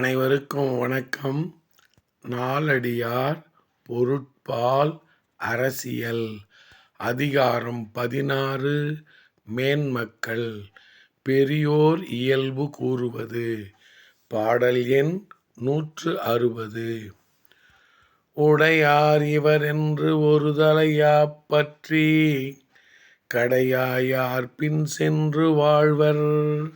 அனைவருக்கும் வணக்கம். நாலடியார் பொருட்பால் அரசியல். அதிகாரம் பதினாறு மேன்மக்கள். பெரியோர் இயல்பு கூறுவது. பாடல் எண் நூற்று அறுபது. உடையார் இவர் என்று ஒரு தலையா பற்றி. கடையாயார் பின் சென்று வாழ்வர்.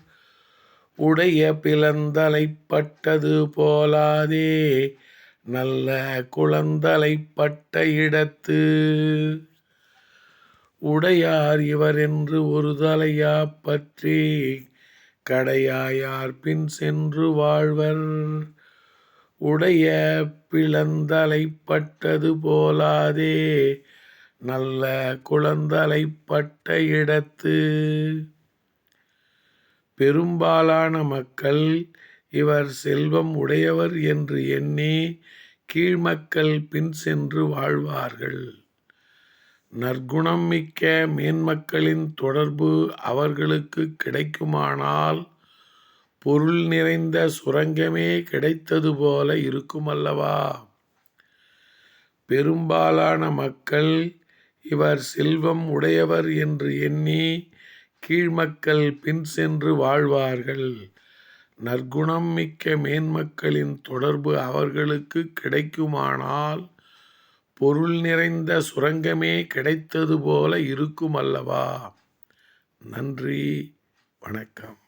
உடைய பிளந்தலைப்பட்டது போலாதே. நல்ல குளந்தலைப்பட்ட இடத்து. உடையார் இவர் என்று ஒரு தலையா பற்றி. கடையாயார் பின் சென்று வாழ்வர். உடைய பிளந்தலைப்பட்டது போலாதே. நல்ல குழந்தலைப்பட்ட இடத்து. பெரும்பாலான மக்கள் இவர் செல்வம் உடையவர் என்று எண்ணி கீழ்மக்கள் பின் சென்று வாழ்வார்கள். நற்குணம் மிக்க மேன்மக்களின் தொடர்பு அவர்களுக்குக் கிடைக்குமானால் பொருள் நிறைந்த சுரங்கமே கிடைத்தது போல இருக்குமல்லவா? பெரும்பாலான மக்கள் இவர் செல்வம் உடையவர் என்று எண்ணி கீழ்மக்கள் பின் சென்று வாழ்வார்கள். நற்குணம் மிக்க மேன்மக்களின் தொடர்பு அவர்களுக்கு கிடைக்குமானால் பொருள் நிறைந்த சுரங்கமே கிடைத்தது போல இருக்குமல்லவா? நன்றி வணக்கம்